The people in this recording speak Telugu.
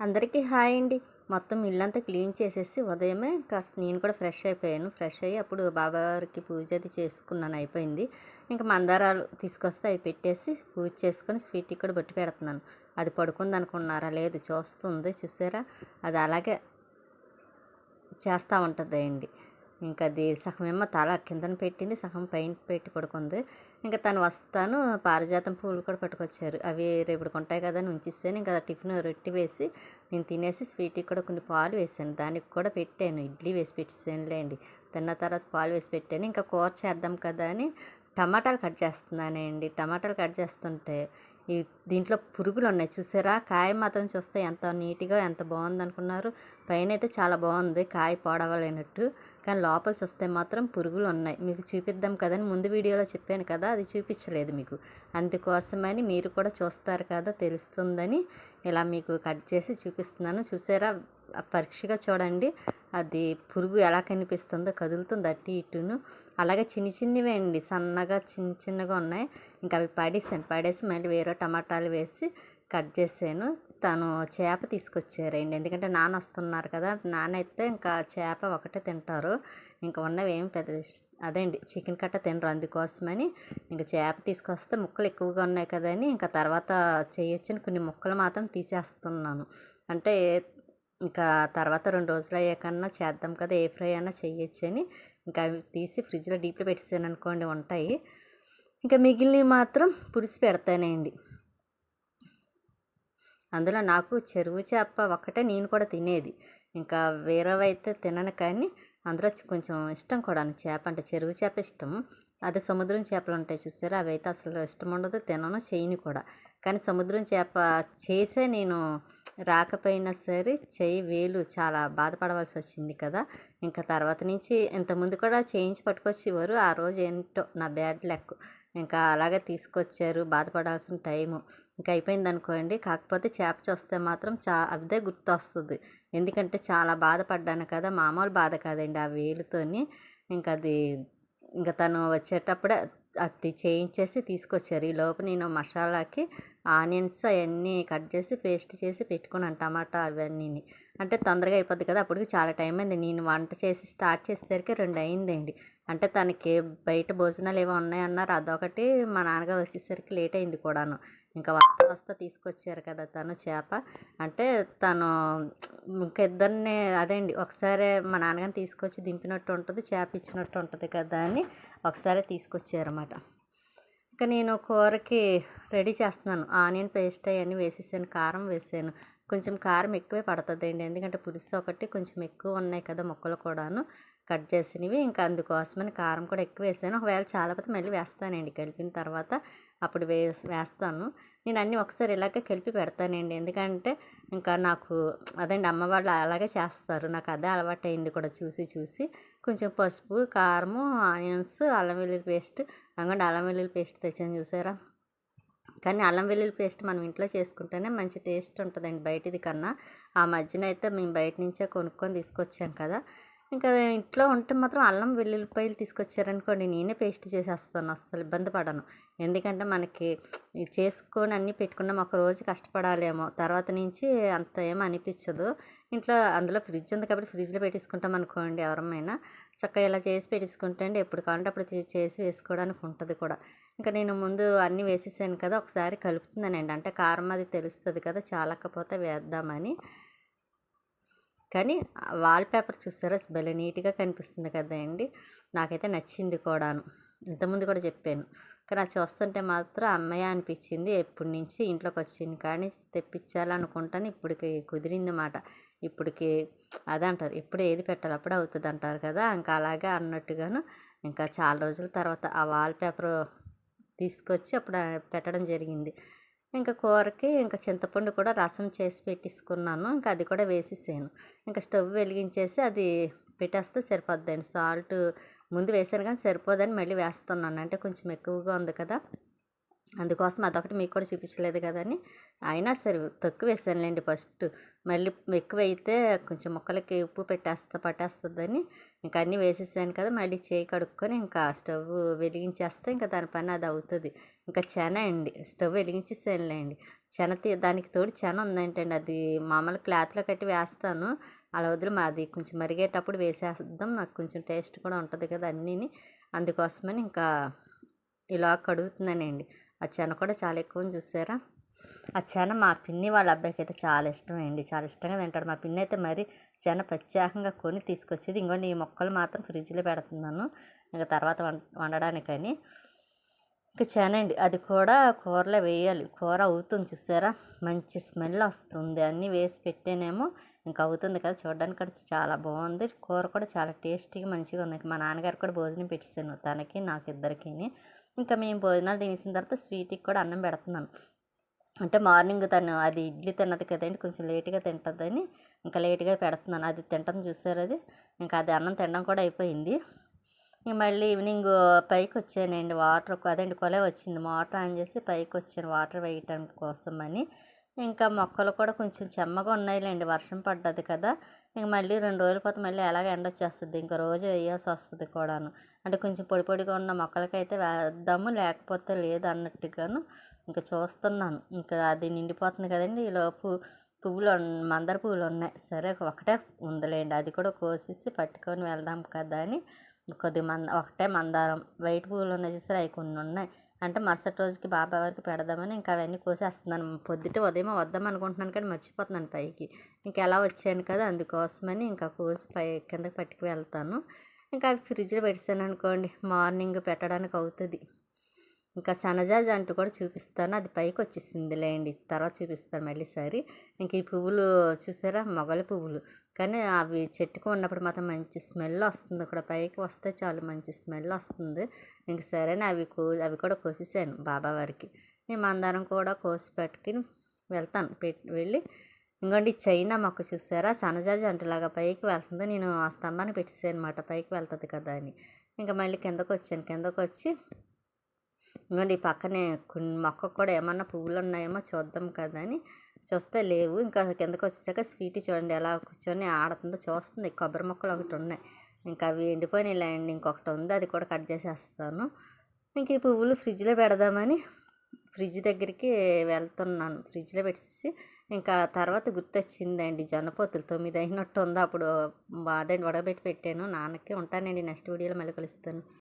అందరికీ హాయ్ అండి. మొత్తం ఇల్లంతా క్లీన్ చేసేసి ఉదయమే కాస్త నేను కూడా ఫ్రెష్ అయిపోయాను. ఫ్రెష్ అయ్యి అప్పుడు బాబావారికి పూజ అది చేసుకున్నాను అయిపోయింది. ఇంకా మందారాలు తీసుకొస్తే అవి పెట్టేసి పూజ చేసుకొని స్వీట్ కూడా బొట్టి పెడుతున్నాను. అది పడుకుంది అనుకున్నారా? లేదు చూస్తుంది చూసారా? అది అలాగే చేస్తూ ఉంటుంది అండి ఇంకా అది సగమేమో తల కిందన పెట్టింది సగం పైన పెట్టి పడుకుంది. ఇంకా తను వస్తాను పారిజాతం పూలు కూడా పట్టుకొచ్చారు. అవి రేపటికి ఉంటాయి కదా అని ఉంచిస్తాను ఇంకా టిఫిన్ రొట్టి వేసి నేను తినేసి స్వీట్కి కూడా కొన్ని పాలు వేసాను. దానికి కూడా పెట్టాను. ఇడ్లీ వేసి పెట్టేసానులేండి. తిన్న తర్వాత పాలు వేసి పెట్టాను. ఇంకా కూర చేద్దాం కదా అని టమాటాలు కట్ చేస్తున్నానండి. టమాటాలు కట్ చేస్తుంటే దీంట్లో పురుగులు ఉన్నాయి చూసారా? కాయ మాత్రం చూస్తే ఎంత నీట్గా ఎంత బాగుంది అనుకున్నారు పైన అయితే చాలా బాగుంది కాయ పొడవలేనట్టు. కానీ లోపల చూస్తే మాత్రం పురుగులు ఉన్నాయి మీకు చూపిద్దాం కదని ముందు వీడియోలో చెప్పాను కదా అది చూపించలేదు మీకు. అందుకోసమని మీరు కూడా చూస్తారు కదా తెలుస్తుందని ఇలా మీకు కట్ చేసి చూపిస్తున్నాను. చూసారా? పరీక్షగా చూడండి. అది పురుగు ఎలా కనిపిస్తుందో కదులుతుంది అటు ఇటును. అలాగే చిన్న చిన్నవి అండి. సన్నగా చిన్న చిన్నగా ఉన్నాయి. ఇంకా అవి పడేసాను. పడేసి మళ్ళీ వేరే టమాటాలు వేసి కట్ చేసాను. తను చేప తీసుకొచ్చారండి. ఎందుకంటే నాన్న వస్తున్నారు కదా నాన్న అయితే ఇంకా చేప ఒకటే తింటారు. ఇంకా ఉన్నవి ఏం పెద్ద అదే అండి చికెన్ కట్ట తినరు అందుకోసమని ఇంకా చేప తీసుకొస్తే ముక్కలు ఎక్కువగా ఉన్నాయి కదని ఇంకా తర్వాత చేయొచ్చని కొన్ని ముక్కలు మాత్రం తీసేస్తున్నాను. అంటే ఇంకా తర్వాత రెండు రోజులు అయ్యాకన్నా చేద్దాం కదా ఏ ఫ్రై అయినా చేయొచ్చని అని ఇంకా అవి తీసి ఫ్రిడ్జ్లో డీప్లో పెట్టేసాను అనుకోండి ఉంటాయి. ఇంకా మిగిలినవి మాత్రం పుడిసి పెడతానండి. అందులో నాకు చెరువు చేప ఒక్కటే నేను కూడా తినేది. ఇంకా వేరేవైతే తినను కానీ అందులో కొంచెం ఇష్టం కూడా చేప అంటే చెరువు చేప ఇష్టం. అదే సముద్రం చేపలు ఉంటాయి చూసారా? అవి అయితే అసలు ఇష్టం ఉండదు తినను చేయను కూడా. కానీ సముద్రం చేప చేసే నేను రాకపోయినా సరే చేయి వేలు చాలా బాధపడవలసి వచ్చింది కదా. ఇంకా తర్వాత నుంచి ఇంతకుముందు కూడా చేయించి పట్టుకొచ్చేవారు. ఆ రోజు ఏంటో నా బ్యాడ్ లెక్. ఇంకా అలాగే తీసుకొచ్చారు బాధపడాల్సిన టైము. ఇంకా అయిపోయింది అనుకోండి. కాకపోతే చేప చూస్తే మాత్రం చా అదే గుర్తొస్తుంది. ఎందుకంటే చాలా బాధపడ్డాను కదా. మామూలు బాధ కాదండి ఆ వేలుతోని. ఇంకా అది ఇంకా తను వచ్చేటప్పుడే అది చేయించేసి తీసుకొచ్చారు. ఈ లోపు నేను మసాలాకి ఆనియన్స్ అవన్నీ కట్ చేసి పేస్ట్ చేసి పెట్టుకున్నాను టమాటా అవన్నీ అంటే తొందరగా అయిపోద్ది కదా అప్పటికి చాలా టైం అయింది. నేను వంట చేసి స్టార్ట్ చేసేసరికి రెండు అయిందండి. అంటే తనకి బయట భోజనాలు ఏవో ఉన్నాయన్నారు అదొకటి మా నాన్నగారు వచ్చేసరికి లేట్ అయింది కూడాను. ఇంకా వస్తా వస్తా తీసుకొచ్చారు కదా తను చేప. అంటే తను ఇంకా ఇద్దరిని అదే అండి ఒకసారి మా నాన్నగారిని తీసుకొచ్చి దింపినట్టు ఉంటుంది చేప ఇచ్చినట్టు ఉంటుంది కదా అని ఒకసారి తీసుకొచ్చారన్నమాట. ఇంకా నేను కూరకి రెడీ చేస్తున్నాను. ఆనియన్ పేస్ట్ అవన్నీ వేసేసాను కారం వేసాను. కొంచెం కారం ఎక్కువే పడుతుందండి. ఎందుకంటే పులుసు ఒకటి కొంచెం ఎక్కువ ఉన్నాయి కదా మొక్కలు కూడాను. కట్ చేసినవి. ఇంకా అందుకోసమని కారం కూడా ఎక్కువ వేసాను. ఒకవేళ చాలా పోతే మళ్ళీ వేస్తానండి. కలిపిన తర్వాత అప్పుడు వే వేస్తాను. నేను అన్నీ ఒకసారి ఇలాగే కలిపి పెడతానండి. ఎందుకంటే ఇంకా నాకు అదండి అమ్మ వాళ్ళు అలాగే చేస్తారు. నాకు అదే అలవాటు అయింది కూడా చూసి చూసి. కొంచెం పసుపు కారము ఆనియన్స్ అల్లం వెల్లుల్లి పేస్ట్. అంగండి అల్లం వెల్లుల్లి పేస్ట్ తెచ్చాను చూసారా? కానీ అల్లం వెల్లుల్లి పేస్ట్ మనం ఇంట్లో చేసుకుంటేనే మంచి టేస్ట్ ఉంటుందండి బయటిది కన్నా. ఆ మధ్యన అయితే మేము బయట నుంచే కొనుక్కొని తీసుకొచ్చాం కదా. ఇంకా ఇంట్లో ఉంటే మాత్రం అల్లం వెల్లుల్లిపాయలు తీసుకొచ్చారనుకోండి నేనే పేస్ట్ చేసేస్తాను అస్సలు ఇబ్బంది పడను. ఎందుకంటే మనకి చేసుకొని అన్నీ పెట్టుకున్నాం ఒక రోజు కష్టపడాలేమో తర్వాత నుంచి అంత ఏమో అనిపించదు. ఇంట్లో అందులో ఫ్రిడ్జ్ ఉంది కాబట్టి ఫ్రిడ్జ్లో పెట్టేసుకుంటాం అనుకోండి ఎవరమైనా. చక్కగా ఇలా చేసి పెట్టేసుకుంటే అండి ఎప్పుడు కావాలంటే అప్పుడు చేసి వేసుకోవడానికి ఉంటుంది కూడా. ఇంకా నేను ముందు అన్నీ వేసేసాను కదా ఒకసారి కలుపుతున్నానండి. అంటే కారం అది తెలుస్తుంది కదా చాలకపోతే వేద్దామని. కానీ వాల్ పేపర్ చూసారా? భలే నీట్గా కనిపిస్తుంది కదా అండి. నాకైతే నచ్చింది కూడాను. ఇంతకుముందు కూడా చెప్పాను. కానీ అది చూస్తుంటే మాత్రం అమ్మయ్య అనిపించింది. ఎప్పటి నుంచి ఇంట్లోకి వచ్చింది కానీ తెప్పించాలనుకుంటాను. ఇప్పటికి కుదిరింది మాట ఇప్పటికి అదంటారు. ఇప్పుడు ఏది పెట్టాలి అప్పుడు అవుతుంది అంటారు కదా. ఇంకా అలాగే అన్నట్టుగాను ఇంకా చాలా రోజుల తర్వాత ఆ వాల్ పేపర్ తీసుకొచ్చి అప్పుడు పెట్టడం జరిగింది. ఇంకా కూరకి ఇంకా చింతపండు కూడా రసం చేసి పెట్టేసుకున్నాను. ఇంకా అది కూడా వేసేసాను. ఇంకా స్టవ్ వెలిగించేసి అది పెట్టేస్తే సరిపోద్దండి. సాల్ట్ ముందు వేసాను కానీ సరిపోదని మళ్ళీ వేస్తున్నాను. అంటే కొంచెం ఎక్కువగా ఉంది కదా. అందుకోసం అదొకటి మీకు కూడా చూపించలేదు కదని అయినా సరే తక్కువ వేసానులేండి ఫస్ట్. మళ్ళీ ఎక్కువ అయితే కొంచెం ముక్కలకి ఉప్పు పెట్టేస్తా పట్టేస్తుందని ఇంకా అన్నీ వేసేసాను కదా మళ్ళీ చేయి కడుక్కొని ఇంకా స్టవ్ వెలిగించేస్తే ఇంకా దాని పని అది అవుతుంది. ఇంకా చెన అండి స్టవ్ వెలిగించేసానులేండి. చెన తీ దానికి తోడు చెన ఉందంటండి. అది మామూలు క్లాత్లో కట్టి వేస్తాను. అలా వదిలి మాది కొంచెం మరిగేటప్పుడు వేసేద్దాం. నాకు కొంచెం టేస్ట్ కూడా ఉంటుంది కదా అన్నీని. అందుకోసమని ఇంకా ఇలా కడుగుతున్నానండి. ఆ చెన కూడా చాలా ఎక్కువ చూసారా? ఆ చెన మా పిన్ని వాళ్ళ అబ్బాయికి అయితే చాలా ఇష్టమండి. చాలా ఇష్టంగా తింటాడు. మా పిన్ని అయితే మరి చెన ప్రత్యేకంగా కొని తీసుకొచ్చేది. ఇంకోండి ఈ మొక్కలు మాత్రం ఫ్రిడ్జ్లో పెడుతున్నాను. ఇంకా తర్వాత వండడానికని. ఇంకా చెనండి అది కూడా కూరలో వేయాలి. కూర అవుతుంది చూసారా? మంచి స్మెల్ వస్తుంది. అన్నీ వేసి పెట్టేనేమో ఇంకా అవుతుంది కదా. చూడడానికి కూడా చాలా బాగుంది. కూర కూడా చాలా టేస్టీగా మంచిగా ఉంది. మా నాన్నగారు కూడా భోజనం పెట్టేసాను తనకి నాకు ఇద్దరికి ఇంకా మేము భోజనాలు తినేసిన తర్వాత స్వీట్కి కూడా అన్నం పెడుతున్నాను. అంటే మార్నింగ్ తను అది ఇడ్లీ తిన్నది కదండి కొంచెం లేట్గా తింటుందని ఇంకా లేట్గా పెడుతున్నాను. అది తింటాం చూసారు అది. ఇంకా అది అన్నం తినడం కూడా అయిపోయింది. ఇంక మళ్ళీ ఈవినింగ్ పైకి వచ్చానండి వాటర్ అదండి కొలే వచ్చింది. మోటార్ ఆన్ చేసి పైకి వచ్చాను వాటర్ వేయటానికి కోసం అని ఇంకా మొక్కలు కూడా కొంచెం చెమ్మగా ఉన్నాయిలేండి వర్షం పడ్డది కదా. ఇంక మళ్ళీ రెండు రోజుల పోతే మళ్ళీ ఎలాగ ఎండ వచ్చేస్తుంది. ఇంక రోజు వేయాల్సి వస్తుంది కూడాను. అంటే కొంచెం పొడి పొడిగా ఉన్న మొక్కలకైతే వేద్దాము లేకపోతే లేదు అన్నట్టుగాను ఇంకా చూస్తున్నాను. ఇంకా అది నిండిపోతుంది కదండి. ఈలోపు పువ్వులు మందార పువ్వులు ఉన్నాయి. సరే ఒకటే ఉందిలేండి. అది కూడా కోసేసి పట్టుకొని వెళ్దాం కదా అని. కొద్ది మంద ఒకటే మందారం. వైట్ పువ్వులు ఉన్నాయి చూసారు? అవి కొన్ని ఉన్నాయి. అంటే మరుసటి రోజుకి బాబా వారికి పెడదామని ఇంకా అవన్నీ కోసేస్తున్నాను. పొద్దుట ఉదయం వద్దాం అనుకుంటున్నాను కానీ మర్చిపోతున్నాను పైకి. ఇంకా ఎలా వచ్చాను కదా అందుకోసమని ఇంకా కోసి పై కిందకి పట్టుకు వెళ్తాను. ఇంకా అవి ఫ్రిడ్జ్లో పెట్టాను అనుకోండి మార్నింగ్ పెట్టడానికి అవుతుంది. ఇంకా సనజాజ్ అంటూ కూడా చూపిస్తాను. అది పైకి వచ్చేసింది లేండి తర్వాత చూపిస్తాను మళ్ళీ సరి ఇంక ఈ పువ్వులు చూసారా? మొగలి పువ్వులు. కానీ అవి చెట్టుకు ఉన్నప్పుడు మాత్రం మంచి స్మెల్ వస్తుంది. అక్కడ పైకి వస్తే చాలు మంచి స్మెల్ వస్తుంది. ఇంక సరే అవి కో అవి కూడా కోసేసాను బాబా వారికి. నేను మందారం కూడా కోసి పెట్టుకుని వెళ్తాను. పెట్టి వెళ్ళి ఇంకోండి చైనా మొక్క చూసారా? సనజాజి అంటులాగా పైకి వెళ్తుంది. నేను ఆ స్తంభాన్ని పెట్టేసాను అనమాట పైకి వెళ్తుంది కదా అని. ఇంకా మళ్ళీ కిందకు వచ్చాను కిందకు వచ్చి ఇంకోండి ఈ పక్కనే కొన్ని మొక్క కూడా ఏమన్నా పువ్వులు ఉన్నాయేమో చూద్దాం కదా అని చూస్తే లేవు. ఇంకా కిందకు వచ్చేసాక స్వీట్ చూడండి ఎలా కూర్చొని ఆడుతుందో చూస్తుంది. కొబ్బరి మొక్కలు ఒకటి ఉన్నాయి. ఇంకా అవి ఎండిపోయినాయి లేండి ఇంకొకటి ఉంది అది కూడా కట్ చేసేస్తాను. ఇంక ఈ పువ్వులు ఫ్రిడ్జ్లో పెడదామని ఫ్రిడ్జ్ దగ్గరికి వెళ్తున్నాను. ఫ్రిడ్జ్లో పెట్టేసి ఇంకా తర్వాత గుర్తొచ్చిందండి జొన్నపోతులు తొమ్మిది అయినట్టు ఉంది అప్పుడు అదే వడబెట్టి పెట్టాను. నాన్నకి ఉంటానండి నెక్స్ట్ వీడియోలో మళ్ళీ కలుస్తాను.